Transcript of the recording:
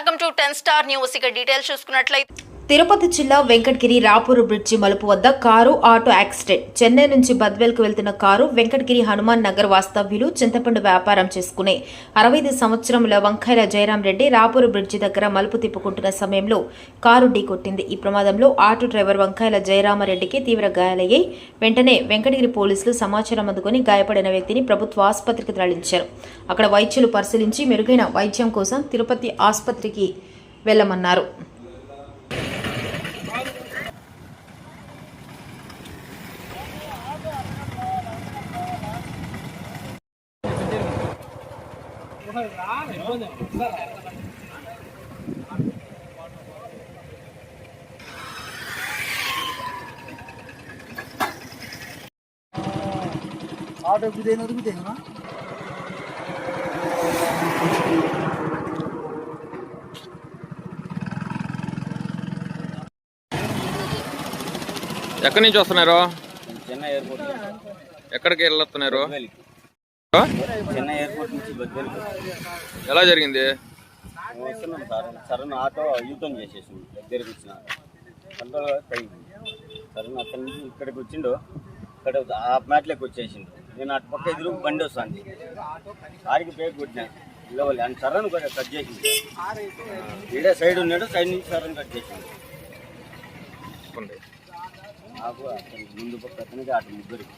Welcome to ten star news. ఇక details చూసుకున్నట్లయితే తిరుపతి జిల్లా వెంకటగిరి రాపూరు బ్రిడ్జి మలుపు వద్ద కారు ఆటో యాక్సిడెంట్. చెన్నై నుంచి బద్వేల్కు వెళ్తున్న కారు వెంకటగిరి హనుమాన్ నగర్ వాస్తవ్యులు చింతపండు వ్యాపారం చేసుకునే. అరవై ఐదు సంవత్సరముల వంకాయల జయరాం రెడ్డి రాపూరు బ్రిడ్జి దగ్గర మలుపు తిప్పుకుంటున్న సమయంలో కారు ఢీకొట్టింది. ఈ ప్రమాదంలో ఆటో డ్రైవర్ వంకాయల జయరామరెడ్డికి తీవ్ర గాయాలయ్యాయి. వెంటనే వెంకటగిరి పోలీసులు సమాచారం అందుకుని గాయపడిన వ్యక్తిని ప్రభుత్వ ఆసుపత్రికి తరలించారు. అక్కడ వైద్యులు పరిశీలించి మెరుగైన వైద్యం కోసం తిరుపతి ఆసుపత్రికి వెళ్ళమన్నారు ఆటో గుదేను ఉరుకుతేనా ఎక్కడి నుంచి వస్తున్నారు? చెన్నై ఎయిర్పోర్ట్ ఎక్కడికి బద్వేలికి చెన్నై ఎయిర్పోర్ట్ నుంచి బద్వేలికి ఎలా జరిగింది? వస్తున్నాం సార్. సరైన ఆటో యూటర్న్ చేసేసింది దగ్గరికి వచ్చిన కంట్రోల్ తగ్గింది సరైన అక్కడి నుంచి ఇక్కడికి వచ్చిండు. ఇక్కడ ఆ మ్యాట్లోకి వచ్చేసిండు. నేను అటు పక్క ఎదురు బండి వస్తుంది. ఆడికి బ్రేక్ కొట్టినా. ఇవ్వాలి అని సరైన కట్ చేసింది ఈడే సైడ్ ఉన్నాడు సైడ్ నుంచి సరైన కట్ చేసింది నాకు అతని ముందు పక్క అతనికి అటు ముగ్గురికి.